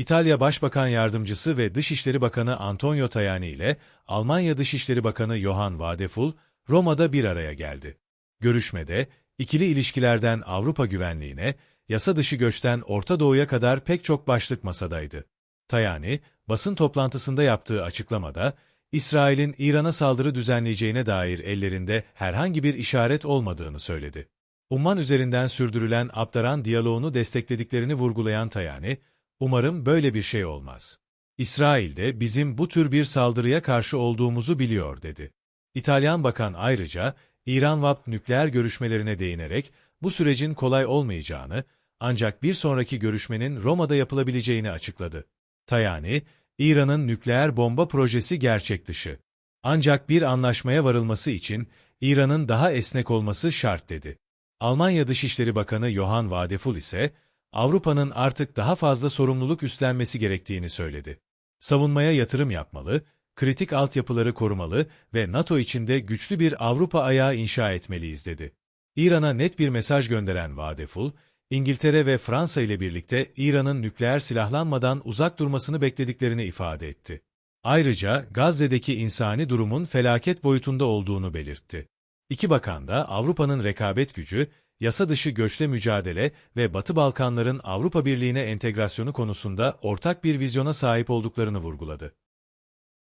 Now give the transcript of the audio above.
İtalya Başbakan Yardımcısı ve Dışişleri Bakanı Antonio Tajani ile Almanya Dışişleri Bakanı Johann Wadephul, Roma'da bir araya geldi. Görüşmede, ikili ilişkilerden Avrupa güvenliğine, yasa dışı göçten Orta Doğu'ya kadar pek çok başlık masadaydı. Tajani, basın toplantısında yaptığı açıklamada, İsrail'in İran'a saldırı düzenleyeceğine dair ellerinde herhangi bir işaret olmadığını söyledi. Umman üzerinden sürdürülen Abdaran diyaloğunu desteklediklerini vurgulayan Tajani, umarım böyle bir şey olmaz. İsrail de bizim bu tür bir saldırıya karşı olduğumuzu biliyor dedi. İtalyan bakan ayrıca, İran-VAP nükleer görüşmelerine değinerek bu sürecin kolay olmayacağını, ancak bir sonraki görüşmenin Roma'da yapılabileceğini açıkladı. Tajani, İran'ın nükleer bomba projesi gerçek dışı. Ancak bir anlaşmaya varılması için İran'ın daha esnek olması şart dedi. Almanya Dışişleri Bakanı Johann Wadephul ise Avrupa'nın artık daha fazla sorumluluk üstlenmesi gerektiğini söyledi. Savunmaya yatırım yapmalı, kritik altyapıları korumalı ve NATO içinde güçlü bir Avrupa ayağı inşa etmeliyiz dedi. İran'a net bir mesaj gönderen Wadephul, İngiltere ve Fransa ile birlikte İran'ın nükleer silahlanmadan uzak durmasını beklediklerini ifade etti. Ayrıca Gazze'deki insani durumun felaket boyutunda olduğunu belirtti. İki bakan da Avrupa'nın rekabet gücü, yasa dışı göçle mücadele ve Batı Balkanların Avrupa Birliği'ne entegrasyonu konusunda ortak bir vizyona sahip olduklarını vurguladı.